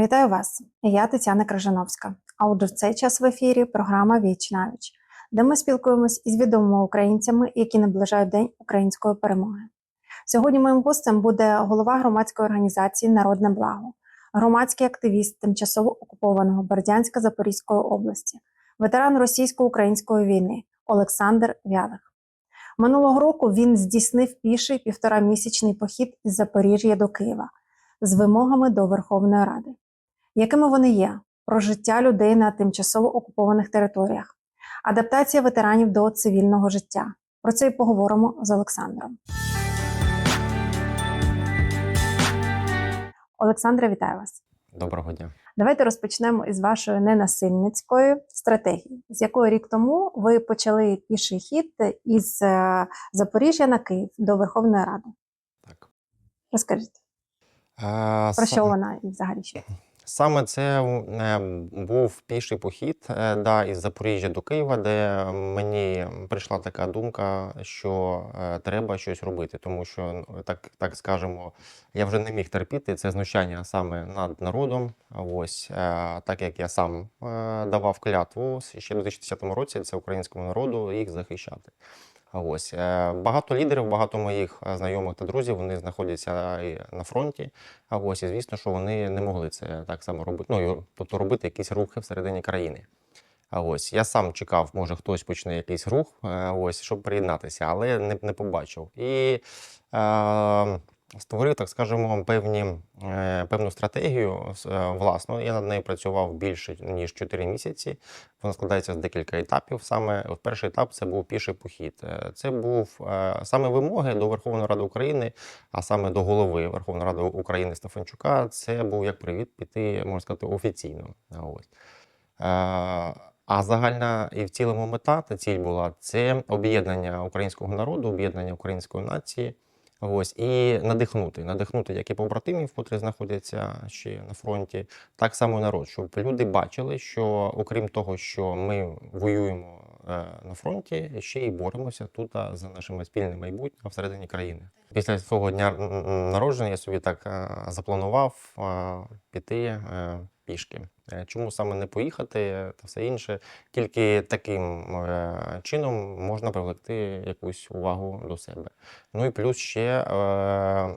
Вітаю вас! Я Тетяна Крижановська. А отже, в цей час в ефірі програма Віч навіч, де ми спілкуємось із відомими українцями, які наближають День української перемоги. Сьогодні моїм гостем буде голова громадської організації Народне благо, громадський активіст тимчасово окупованого Бердянська Запорізької області, ветеран російсько-української війни Олександр Вялих. Минулого року він здійснив піший півторамісячний похід із Запоріжжя до Києва з вимогами до Верховної Ради. Якими вони є? Про життя людей на тимчасово окупованих територіях, адаптація ветеранів до цивільного життя. Про це і поговоримо з Олександром. Олександре, вітаю вас. Доброго дня. Давайте розпочнемо із вашої ненасильницької стратегії, з якої рік тому ви почали піший хід із е, Запоріжжя на Київ до Верховної Ради. Так. Розкажіть, Е, про що вона і взагалі що? Саме це е, був піший похід е, да, із Запоріжжя до Києва, де мені прийшла така думка, що е, треба щось робити, тому що, ну, так, так скажемо, я вже не міг терпіти це знущання саме над народом. Ось так як я сам давав клятву ще в 2010 році, це українському народу їх захищати. А Ось е, багато лідерів, багато моїх е, знайомих та друзів вони знаходяться на фронті. А ось і звісно, що вони не могли це так само робити. Ну тобто робити якісь рухи всередині країни. А ось я сам чекав, може хтось почне якийсь рух, е, ось щоб приєднатися, але не, не побачив. І е, створив, так скажемо, певні, е, певну стратегію е, власну. Я над нею працював більше ніж 4 місяці. Вона складається з декілька етапів. Саме перший етап це був піший похід. Е, Це був саме вимоги до Верховної Ради України, а саме до голови Верховної Ради України Стефанчука. Це був як привіт піти, можна сказати, офіційно. Ось. А загальна і в цілому мета та ціль була це об'єднання українського народу, об'єднання української нації. Ось і надихнути, надихнути як і побратимів, котрі знаходяться ще на фронті, так само народ, щоб люди бачили, що окрім того, що ми воюємо на фронті, ще й боремося тут за нашими спільне майбутнє всередині країни. Після свого дня народження я собі так е, запланував е, піти е, пішки. Е, Чому саме не поїхати е, та все інше? Тільки таким е, чином можна привлекти якусь увагу до себе. Ну і плюс ще, е,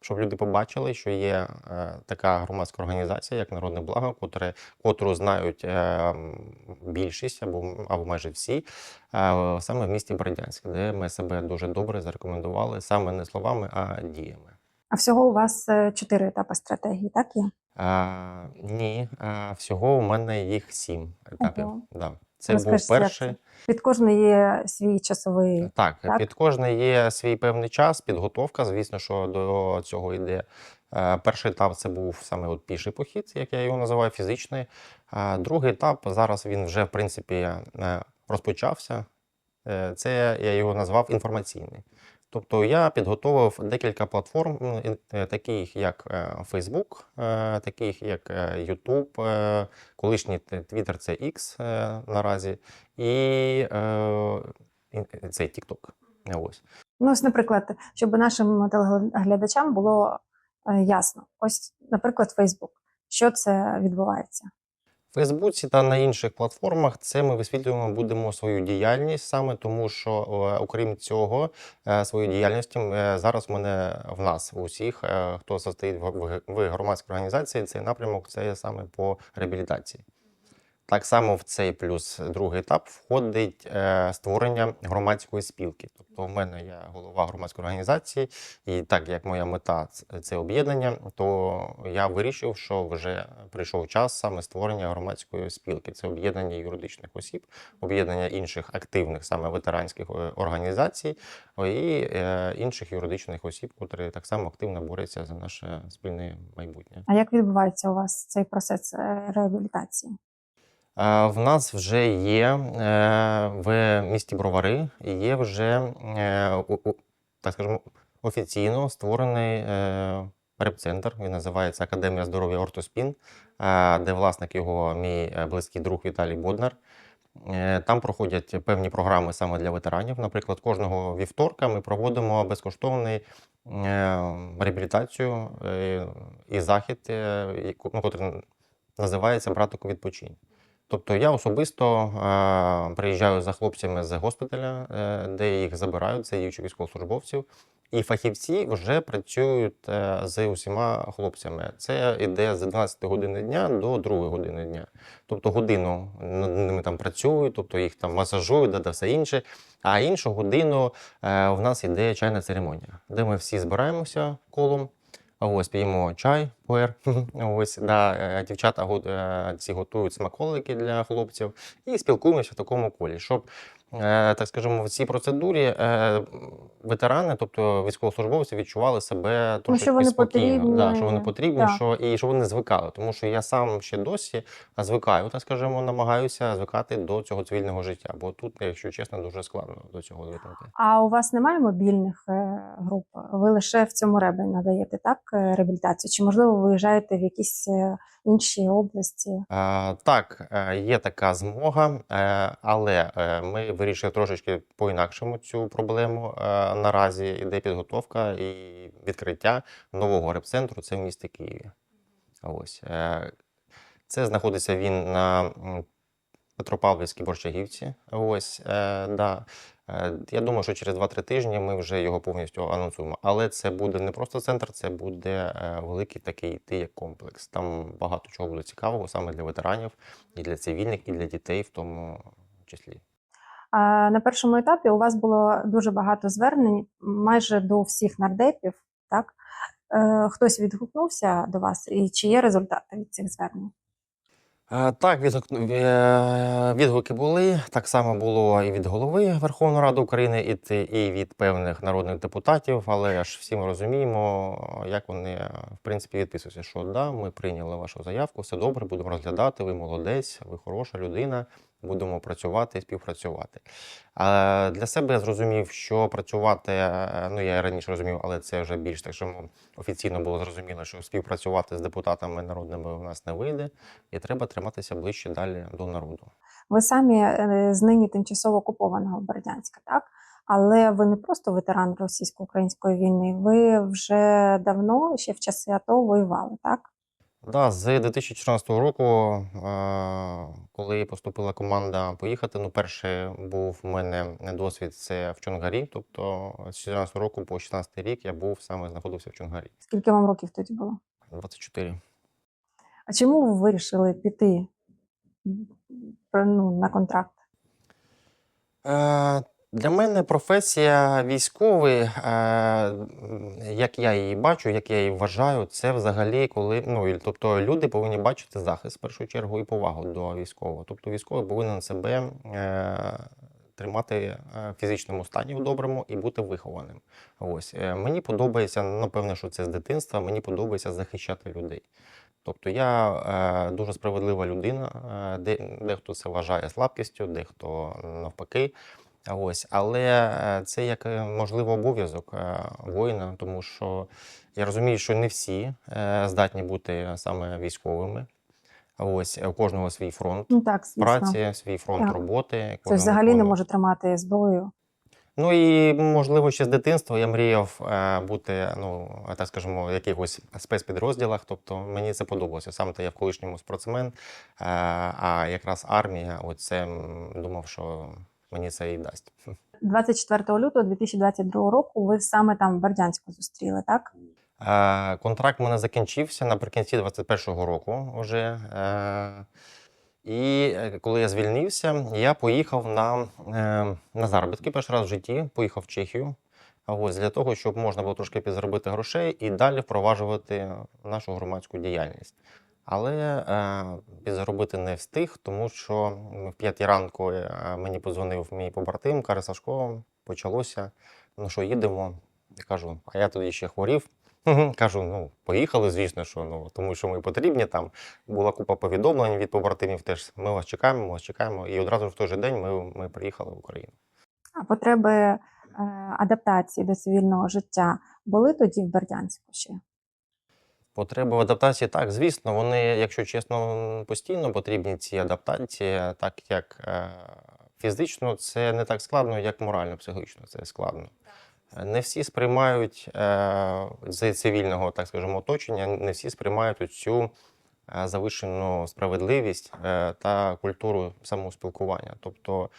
щоб люди побачили, що є е, така громадська організація, як Народне Благо, котре, котру знають е, більшість або, або майже всі, е, саме в місті Бердянськ, де ми себе дуже добре зарекомендували саме не словами, а діями. А всього у вас е, чотири етапи стратегії, так є? А, ні, а, всього у мене їх сім етапів. Ого. Да. Це Розкажіть, був перший. Під кожний є свій часовий. Так, Так? під кожний є свій певний час, підготовка. Звісно, що до цього йде. Е, Перший етап це був саме от піший похід, як я його називаю, фізичний. А другий етап зараз він вже в принципі е, розпочався. Е, Це я його назвав інформаційний. Тобто я підготовив декілька платформ, е, таких як е, Facebook, е, таких як YouTube, колишній Twitter це X наразі, і цей TikTok. Ось. Ну, ось, наприклад, щоб нашим телеглядачам було ясно. Ось, наприклад, Фейсбук. Що це відбувається? Фейсбуці та на інших платформах це ми висвітлюємо будемо свою діяльність саме тому, що е, окрім цього, е, свою діяльність е, зараз в мене в нас у всіх, хто состоїть в громадській організації, цей напрямок це саме по реабілітації. Так само в цей плюс другий етап входить е, створення громадської спілки. Тобто, в мене я голова громадської організації, і так як моя мета це об'єднання, то я вирішив, що вже прийшов час саме створення громадської спілки. Це об'єднання юридичних осіб, об'єднання інших активних саме ветеранських е, організацій і е, інших юридичних осіб, які так само активно борються за наше спільне майбутнє. А як відбувається у вас цей процес е, реабілітації? В нас вже є е, в місті Бровари є вже е, так скажемо офіційно створений е, реп-центр. Він називається Академія здоров'я Ортоспін, де власник його мій близький друг Віталій Боднар. Там проходять певні програми саме для ветеранів. Наприклад, кожного вівторка ми проводимо безкоштовний реабілітацію і захід, яку- ну, називається Братику відпочинь. Тобто я особисто е, приїжджаю за хлопцями з госпіталя, е, де їх забирають, це діючих військовослужбовців. І фахівці вже працюють е, з усіма хлопцями. Це йде з 11 години дня до 2 години дня. Тобто годину над ними там працюють, тобто їх там масажують, да все інше. А іншу годину е, в нас іде чайна церемонія, де ми всі збираємося колом. Ось п'ємо чай, пуер. Ось да, е, дівчата е, ці готують смаколики для хлопців і спілкуємося в такому колі, щоб е, так скажемо, в цій процедурі е, ветерани, тобто військовослужбовці, відчували себе Ну, трошки що вони спокійно, да, потрібні. що вони потрібні, Так. що і що вони звикали. Тому що я сам ще досі звикаю, так скажемо, намагаюся звикати до цього цивільного життя. Бо тут, якщо чесно, дуже складно до цього звикнути. А у вас немає мобільних е, груп? Ви лише в цьому ребі надаєте так е, реабілітацію? Чи можливо ви виїжджаєте в якісь е, інші області? Е, Так, е, є така змога, е, але е, ми вирішили трошечки по-інакшому цю проблему. Е, Наразі йде підготовка і відкриття нового репцентру. Це в місті Києві. Ось е, це знаходиться він на Петропавлівській Борщагівці. Ось е, да. Я думаю, що через 2-3 тижні ми вже його повністю анонсуємо. Але це буде не просто центр, це буде великий такий ти як комплекс. Там багато чого буде цікавого саме для ветеранів, і для цивільних, і для дітей, в тому числі. На першому етапі у вас було дуже багато звернень, майже до всіх нардепів. Так Е, хтось відгукнувся до вас, і чи є результати від цих звернень? Е, Так, е, відгуки були. Так само було і від голови Верховної Ради України, і, від певних народних депутатів. Але ж всі ми розуміємо, як вони в принципі відписуються, що да, ми прийняли вашу заявку, все добре, будемо розглядати. Ви молодець, ви хороша людина. Будемо працювати і співпрацювати. А для себе я зрозумів, що працювати, е, ну я раніше розумів, але це вже більш так, що офіційно було зрозуміло, що співпрацювати з депутатами народними у нас не вийде і треба триматися ближче далі до народу. Ви самі е, з нині тимчасово окупованого Бердянська, так? Але ви не просто ветеран російсько-української війни, ви вже давно, ще в часи АТО, воювали, так? Да, з 2014 року, коли поступила команда поїхати, ну, перший був у мене досвід це в Чонгарі. Тобто з 2014 року по 16 рік я був саме знаходився в Чонгарі. Скільки вам років тоді було? 24. А чому ви вирішили піти ну, на контракт? Е, Для мене професія військовий, е, як я її бачу, як я її вважаю, це взагалі коли ну тобто люди повинні бачити захист в першу чергу і повагу до військового. Тобто військовий повинен себе е, тримати е, в фізичному стані в доброму і бути вихованим. Ось Е, мені подобається, напевне, що це з дитинства. Мені подобається захищати людей. Тобто я е, дуже справедлива людина, е, де, дехто це вважає слабкістю, дехто навпаки. Ось, але е, це як е, можливо обов'язок е, воїна, тому що я розумію, що не всі здатні бути саме військовими. Ось у кожного свій фронт Ну так, праці, свій фронт Так. роботи. Кожен взагалі не може тримати зброю. Ну і можливо ще з дитинства я мріяв бути, ну так скажемо, в якихось спецпідрозділах. Тобто мені це подобалося. Сам то я в колишньому спортсмен, а якраз армія, оце думав, що мені це і дасть. 24 лютого 2022 року ви саме там в Бердянську зустріли, так? Е, Контракт у мене закінчився наприкінці 21-го року вже. Е, І е, коли я звільнився, я поїхав на, е, на заробітки перший раз в житті, поїхав в Чехію. Ось для того, щоб можна було трошки підзаробити грошей і далі впроваджувати нашу громадську діяльність. Але е, підзаробити не встиг, тому що в п'ятій ранку е, мені подзвонив мій побратим, каже Сашко, почалося. Ну що, їдемо? Я кажу, а я тоді ще хворів. Кажу, ну поїхали, звісно, що ну тому, що ми потрібні. Там була купа повідомлень від побратимів. Теж ми вас чекаємо, ми вас чекаємо. І одразу в той же день ми, ми приїхали в Україну. А потреби е, адаптації до цивільного життя були тоді в Бердянську ще? Потреби в адаптації, так, звісно, вони, якщо чесно, постійно потрібні ці адаптації, так як е, фізично це не так складно, як морально, психологічно це складно. Не всі сприймають е, з цивільного, так скажемо, оточення, не всі сприймають цю завищену справедливість е, та культуру самоспілкування. Тобто,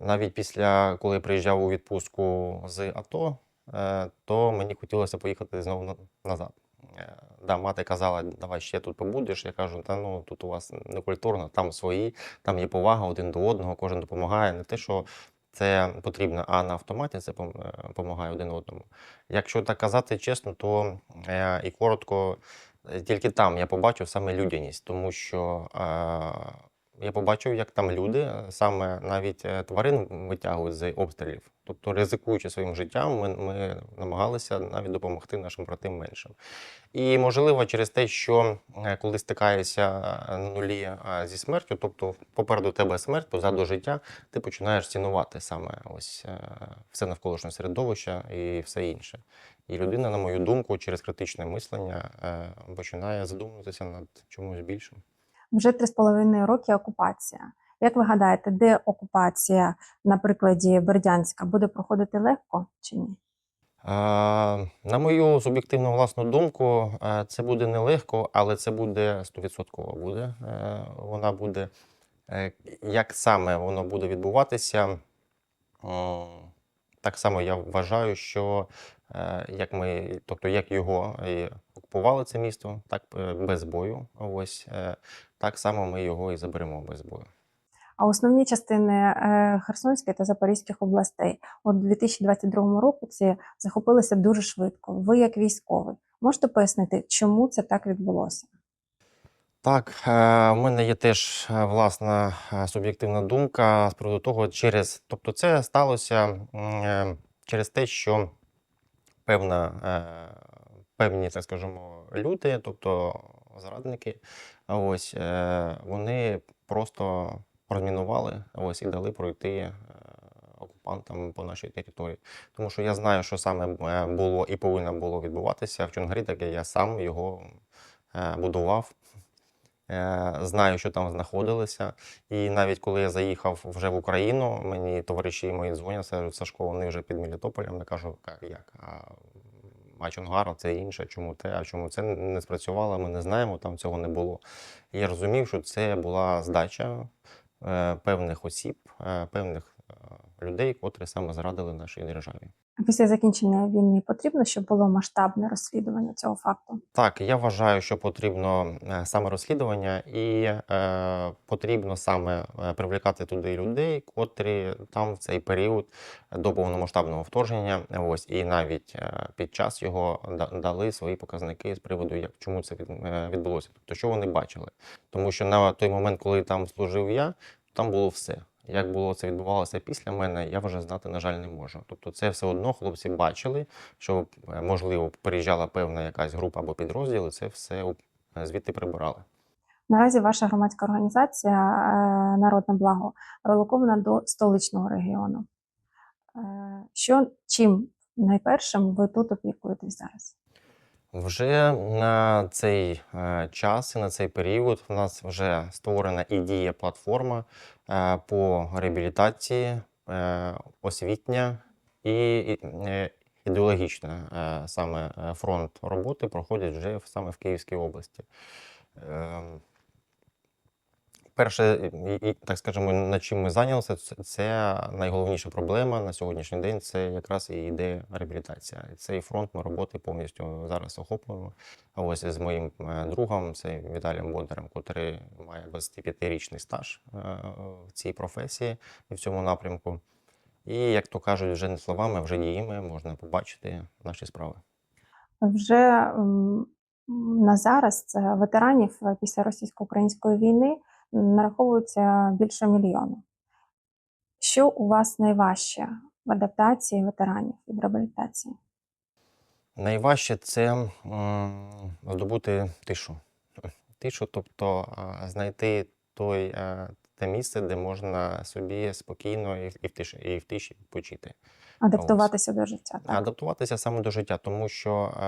навіть після, коли я приїжджав у відпустку з АТО, е, то мені хотілося поїхати знову на- назад. Е, Да, мати казала, давай ще тут побудеш. Я кажу, та ну тут у вас не культурно, там свої, там є повага один до одного, кожен допомагає. Не те, що це потрібно, а на автоматі це е, допомагає один одному. Якщо так казати чесно, то е, і коротко, е, тільки там я побачив саме людяність, тому що е, я побачив, як там люди е, саме навіть е, тварин витягують з обстрілів. Тобто, ризикуючи своїм життям, ми, ми намагалися навіть допомогти нашим братам меншим. І можливо, через те, що е, коли стикаєшся нулі зі смертю, тобто попереду тебе смерть, позаду життя, ти починаєш цінувати саме ось все навколишнє середовище і все інше. І людина, на мою думку, через критичне мислення починає задумуватися над чимось більшим. Вже три з половиною роки окупація. Як ви гадаєте, де окупація на прикладі Бердянська буде проходити легко чи ні? На мою суб'єктивну власну думку, е, це буде нелегко, але це буде 100% буде. Е, Вона буде, е, як саме воно буде відбуватися, так само я вважаю, що як ми, тобто як його і окупували це місто, так е, без бою. Ось е, так само ми його і заберемо без бою. А основні частини е, Херсонської та Запорізьких областей у 2022 році захопилися дуже швидко. Ви, як військовий, можете пояснити, чому це так відбулося? Так, е, в мене є теж е, власна е, суб'єктивна думка з приводу того, через, тобто це сталося е, через те, що певна, е, певні, так скажемо, люди, тобто зрадники, ось е, вони просто розмінували ось і дали пройти е, окупантам по нашій території. Тому що я знаю, що саме було і повинно було відбуватися в Чонгарі, так я сам його будував. Е, Знаю, що там знаходилися. І навіть коли я заїхав вже в Україну, мені товариші мої дзвонять, Сашко, вони вже під Мелітополем. Я кажу, як? А, а це інше, чому те, а чому це не спрацювало, ми не знаємо, там цього не було. Я розумів, що це була здача е, певних осіб, е, певних людей, котрі саме зрадили нашій державі. Після закінчення війни потрібно, щоб було масштабне розслідування цього факту. Так, я вважаю, що потрібно е, саме розслідування, і е, потрібно саме е, привлекати туди людей, котрі там в цей період до повномасштабного вторгнення, ось і навіть е, під час його дали свої показники з приводу, як чому це відбулося. Тобто, що вони бачили. Тому що на той момент, коли там служив я, там було все. Як було це відбувалося після мене, я вже знати, на жаль, не можу. Тобто, це все одно хлопці бачили, що е, можливо приїжджала певна якась група або підрозділ, і це все е, звідти прибирали. Наразі ваша громадська організація е, Народне благо релокована до столичного регіону. Що чим найпершим ви тут опікуєтесь зараз? Вже на цей е, час і на цей період в нас вже створена і діє платформа е, по реабілітації, е, освітня і ідеологічна саме фронт роботи проходять вже саме в Київській області. Перше, так скажемо, над чим ми зайнялися, це, найголовніша проблема на сьогоднішній день. Це якраз і ідея реабілітація. Цей фронт ми роботи повністю зараз охоплюємо. А ось з моїм е, другом, це Віталієм Бондарем, котрий має 25-річний стаж е, в цій професії і в цьому напрямку. І як то кажуть, вже не словами, вже діями можна побачити наші справи. Вже на зараз це ветеранів після російсько-української війни нараховується більше мільйона. Що у вас найважче в адаптації ветеранів від реабілітації? Найважче це здобути тишу. Тишу, тобто знайти той, е, те місце, де можна собі спокійно і, і, в, тиші, і в тиші відпочити. Адаптуватися до життя. Так? Адаптуватися саме до життя, тому що е,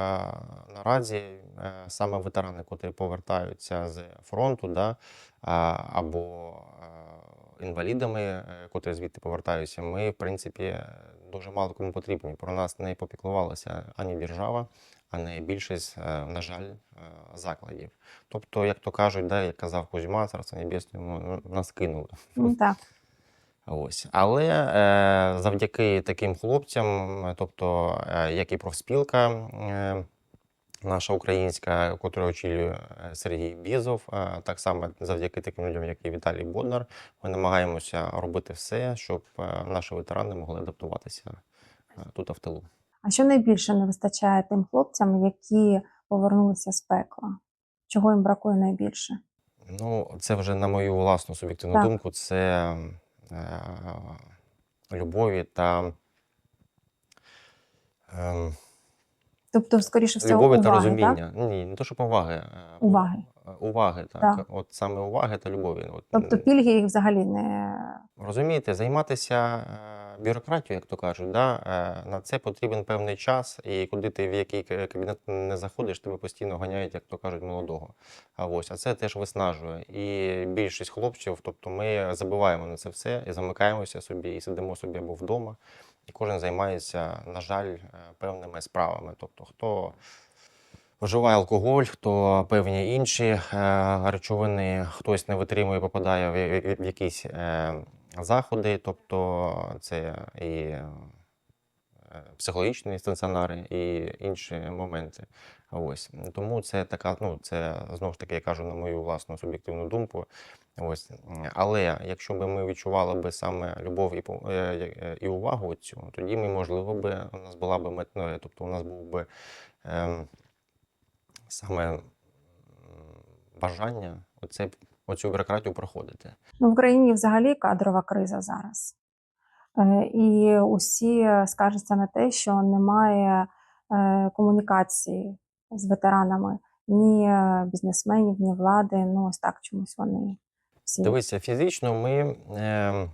наразі е, саме ветерани, котрі повертаються з фронту, да, а, або е, інвалідами, е, котрі звідти повертаються, ми, в принципі, е, дуже мало кому потрібні. Про нас не попіклувалася ані держава, ані більшість, е, на жаль, е, закладів. Тобто, як то кажуть, да, як казав Кузьма, царство небесне, нас кинули. Ну, так. Ось. Але е, завдяки таким хлопцям, тобто, е, як і профспілка е, наша українська, яку очолює е, Сергій Бізов, е, так само завдяки таким людям, як і Віталій Боднар, ми намагаємося робити все, щоб е, наші ветерани могли адаптуватися е, тут в тилу. А що найбільше не вистачає тим хлопцям, які повернулися з пекла? Чого їм бракує найбільше? Ну, це вже на мою власну суб'єктивну думку, це любові та. ем, Тобто, скоріше всього, Любові та уваги, розуміння. Ні, не то, що поваги. е, Уваги. Уваги, так. Так. От саме уваги та любові. От, Тобто пільги їх взагалі не Розумієте, займатися е, бюрократією, як то кажуть, да? е, на це потрібен певний час, і куди ти в який кабінет не заходиш, тебе постійно ганяють, як то кажуть, молодого. А ось, а це теж виснажує. І більшість хлопців, тобто ми забиваємо на це все і замикаємося собі, і сидимо собі або вдома. І кожен займається, на жаль, е, певними справами. Тобто, хто вживає алкоголь, хто певні інші е, речовини, хтось не витримує, попадає в, якісь е, заходи, тобто це і е, психологічні стаціонари, і інші моменти. Ось тому це така, ну це знову ж таки я кажу на мою власну суб'єктивну думку. Ось, але якщо б ми відчували би саме любов і е, е, і увагу цю, тоді ми, можливо, би у нас була б метною, тобто у нас був би ем, саме бажання оце, оцю бюрократію проходити. Ну, в Україні взагалі кадрова криза зараз. Е, І усі скаржаться на те, що немає е, комунікації з ветеранами ні е, бізнесменів, ні влади. Ну, ось так чомусь вони всі. Дивися, фізично ми е,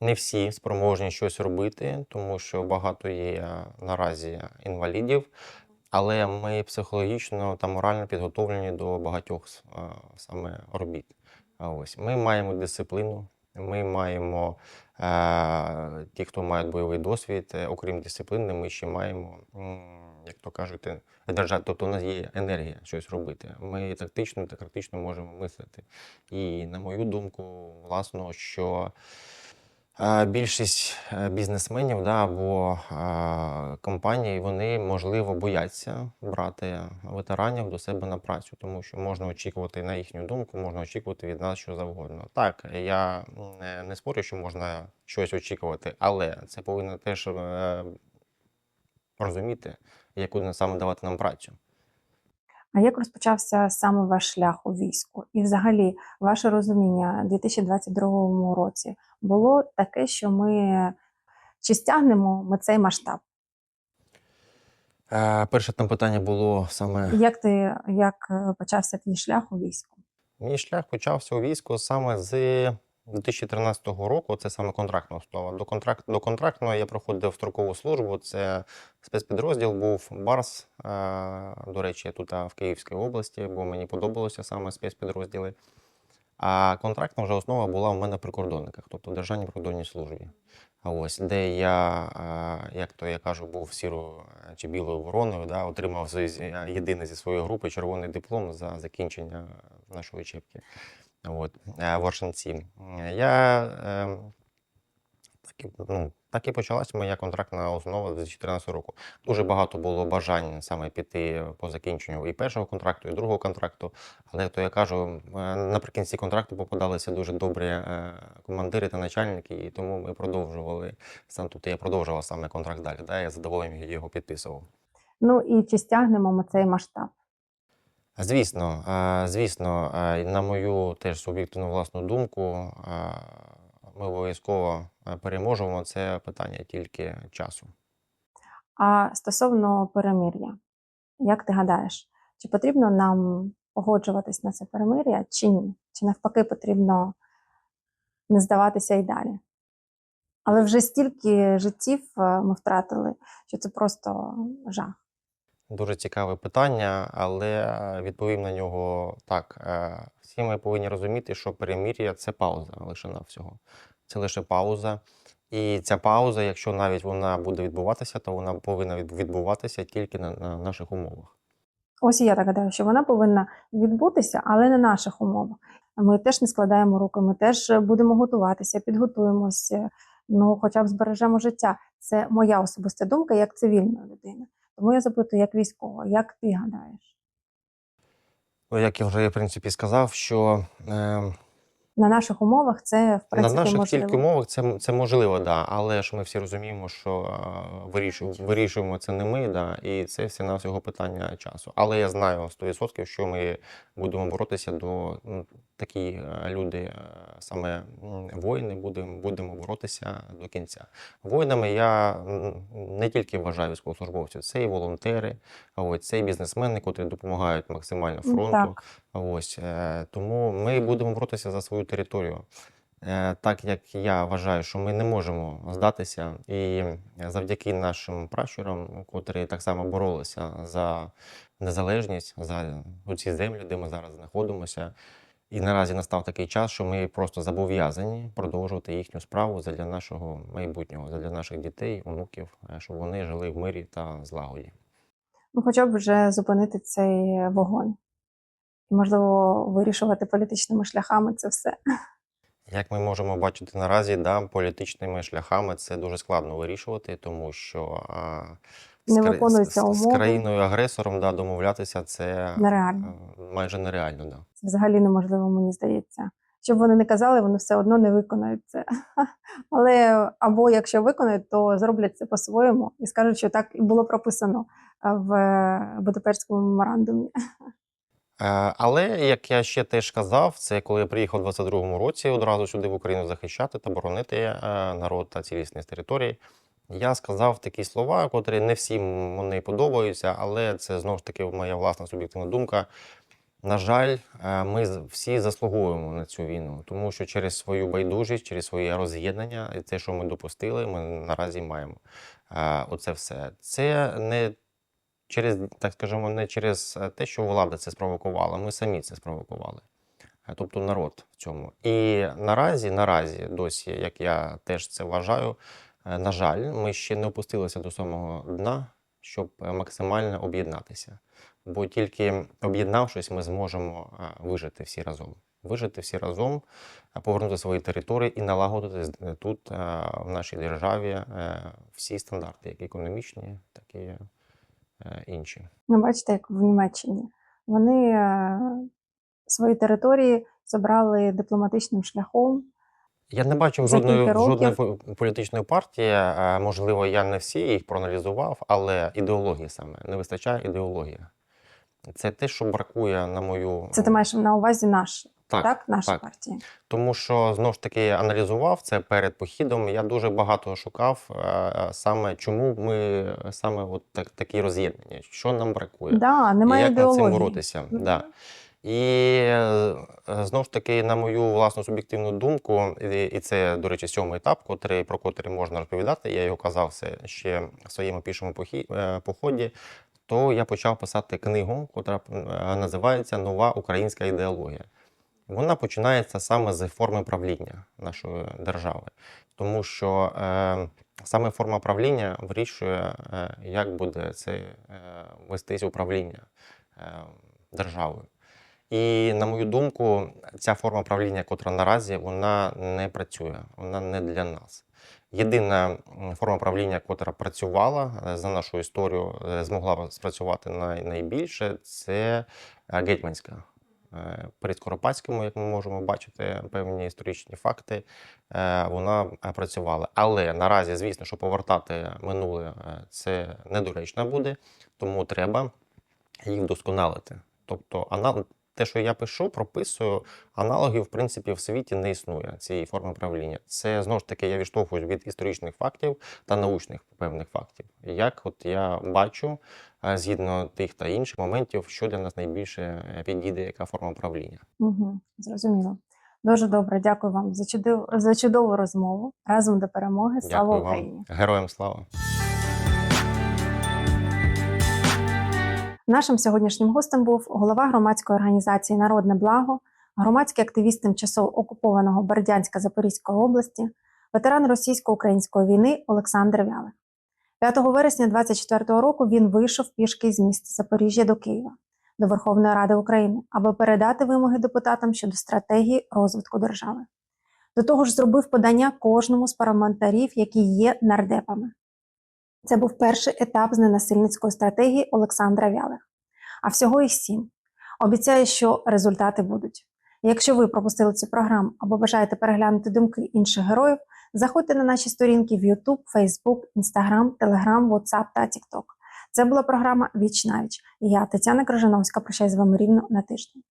не всі спроможні щось робити, тому що багато є наразі інвалідів, але ми психологічно та морально підготовлені до багатьох е, саме робіт. Ось ми маємо дисципліну. Ми маємо е, ті, хто мають бойовий досвід, е, окрім дисципліни, ми ще маємо, як то кажуть, е, держати, тобто у нас є енергія щось робити. Ми тактично та критично можемо мислити. І на мою думку, власно, що е, більшість е, бізнесменів да, або е, компаній, вони, можливо, бояться брати ветеранів до себе на працю, тому що можна очікувати, на їхню думку, можна очікувати від нас що завгодно. Так, я не, не спорю, що можна щось очікувати, але це повинно теж е, розуміти, яку саме давати нам працю. А як розпочався саме ваш шлях у війську? І взагалі ваше розуміння у 2022 році було таке, що ми чи стягнемо ми цей масштаб? Е, перше там питання було саме. Як ти як е, почався твій шлях у війську? Мій шлях почався у війську саме з 2013 року. Це саме контрактна основа. До контракт до контрактного я проходив строкову службу. Це спецпідрозділ був Барс. е, До речі, тут в Київській області, бо мені подобалося саме спецпідрозділи. А контрактна вже основа була в мене при прикордонниках, тобто в Державній прикордонній службі. А ось де я, е, як то я кажу, був сірою е, чи білою вороною, да, отримав зі- е, єдиний зі своєї групи червоний диплом за закінчення нашої учебки. От, в Е, Я е, так і, ну, так і почалась моя контрактна основа з 2014 року. Дуже багато було бажань саме піти по закінченню і першого контракту, і другого контракту. Але то я кажу, е, наприкінці контракту попадалися дуже добрі е, командири та начальники, і тому ми продовжували сам тут. Я продовжував саме контракт далі. Да, я задоволенням його підписував. Ну і чи стягнемо ми цей масштаб? Звісно, звісно, на мою теж суб'єктивну власну думку, ми обов'язково переможемо. Це питання тільки часу. А стосовно перемир'я, як ти гадаєш, чи потрібно нам погоджуватись на це перемир'я, чи ні? Чи навпаки потрібно не здаватися і далі? Але вже стільки життів е, ми втратили, що це просто жах. Дуже цікаве питання, але е, відповім на нього так. Е, Всі ми повинні розуміти, що перемир'я це пауза лише навсього. Це лише пауза. І ця пауза, якщо навіть вона буде відбуватися, то вона повинна відбуватися тільки на, на наших умовах. Ось я так гадаю, що вона повинна відбутися, але на наших умовах. Ми теж не складаємо руки, ми теж будемо готуватися, підготуємося, ну хоча б збережемо життя. Це моя особиста думка як цивільної людини. Тому я запитую, як військова, як ти гадаєш? Ну, як я вже в принципі сказав, що е, На наших умовах це в принципі на наших можливо. тільки умовах це, це можливо, да. але ж ми всі розуміємо, що е, вирішуємо, вирішуємо це не ми, да, і це все на всього питання часу. Але я знаю 100%, що ми будемо боротися до ну, такі е, люди, е, саме воїни, будемо, будемо боротися до кінця. Воїнами я не тільки вважаю військовослужбовців, це і волонтери, ось це і бізнесмени, котрі допомагають максимально Ну, фронту. Так, Ось е, тому ми будемо боротися за свою територію. Так як я вважаю, що ми не можемо здатися, і завдяки нашим пращурам, котрі так само боролися за незалежність, за ці землі, де ми зараз знаходимося. І наразі настав такий час, що ми просто зобов'язані продовжувати їхню справу для нашого майбутнього, для наших дітей, онуків, е, щоб вони жили в мирі та злагоді. ну хоча б вже зупинити цей вогонь. І, можливо, вирішувати політичними шляхами це все. Як ми можемо бачити наразі, да, політичними шляхами це дуже складно вирішувати, тому що а, Не виконуються з, з умови. країною-агресором да, домовлятися це Нереально. е, майже нереально. Да. Це взагалі неможливо, мені здається. Щоб вони не казали, вони все одно не виконають це. Але або якщо виконають, то зроблять це по-своєму і скажуть, що так і було прописано е, в е, Будапештському меморандумі. Але як я ще теж казав, це коли я приїхав у 22-му році одразу сюди в Україну захищати та боронити народ та цілісність території. Я сказав такі слова, котрі не всім вони подобаються, але це знову ж таки моя власна суб'єктивна думка. На жаль, е, ми всі заслуговуємо на цю війну, тому що через свою байдужість, через своє роз'єднання і те, що ми допустили, ми наразі маємо. Е, Оце все. Це не через, так скажемо, не через е, те, що влада це спровокувала. Ми самі це спровокували. Тобто народ в цьому. І наразі, наразі, досі, як я теж це вважаю, на жаль, ми ще не опустилися до самого дна, щоб е, максимально об'єднатися. Бо тільки об'єднавшись, ми зможемо е, вижити всі разом. Вижити всі разом, е, повернути свої території і налагодити е, тут, е, в нашій державі, е, всі стандарти, як економічні, так і е, інші. Ну, бачите, як в Німеччині. Вони е, свої території забрали дипломатичним шляхом. Я не бачив жодної, жодної політичної партії. Можливо, я не всі їх проаналізував, але ідеології саме не вистачає ідеології. Це те, що бракує, на мою Це ти маєш на увазі наш, так? так, Наша так. партія. Тому що знову ж таки аналізував це перед похідом. Я дуже багато шукав саме, чому ми саме от так, такі роз'єднання, що нам бракує, Да, немає як над цим ідеології. боротися. Мгм. Да. І е, знову ж таки, на мою власну суб'єктивну думку, і, це, до речі, сьомий етап, котрий, про котрий можна розповідати. Я його казав ще в своєму пішому е, поході. То я почав писати книгу, е, називається Нова українська ідеологія. Вона починається саме з форми правління нашої держави, тому що е, саме форма правління вирішує, е, як буде це е, вестись управління е, державою. І на мою думку, ця форма правління, котра наразі вона не працює, вона не для нас. Єдина форма правління, котра працювала е, за нашу історію, е, змогла спрацювати найбільше, це е, гетьманська. При Скоропадському, як ми можемо бачити, певні історичні факти, вона працювала. Але наразі, звісно, що повертати минуле це недоречно буде, тому треба їх вдосконалити. Тобто. Те, що я пишу, прописую, аналогів, в принципі, в світі не існує цієї форми правління. Це знову ж таки я відштовхуюсь від історичних фактів та научних певних фактів. Як от я бачу, е, згідно тих та інших моментів, що для нас найбільше е, підійде, яка форма правління. Угу, зрозуміло. Дуже добре, дякую вам за чудову, за чудову розмову. Разом до перемоги. Слава Україні! Героям слава! Нашим сьогоднішнім гостем був голова громадської організації Народне благо, громадський активіст тимчасово окупованого Бердянська Запорізької області, ветеран російсько-української війни Олександр Вялих. 5 вересня 2024 року він вийшов пішки з міста Запоріжжя до Києва до Верховної Ради України, аби передати вимоги депутатам щодо стратегії розвитку держави. До того ж, зробив подання кожному з парламентарів, які є нардепами. Це був перший етап з ненасильницької стратегії Олександра Вялих. А всього їх сім. Обіцяю, що результати будуть. Якщо ви пропустили цю програму або бажаєте переглянути думки інших героїв, заходьте на наші сторінки в YouTube, Facebook, Instagram, Telegram, WhatsApp та TikTok. Це була програма Віч навіч. Я, Тетяна Крижановська, прощаюсь з вами рівно на тиждень.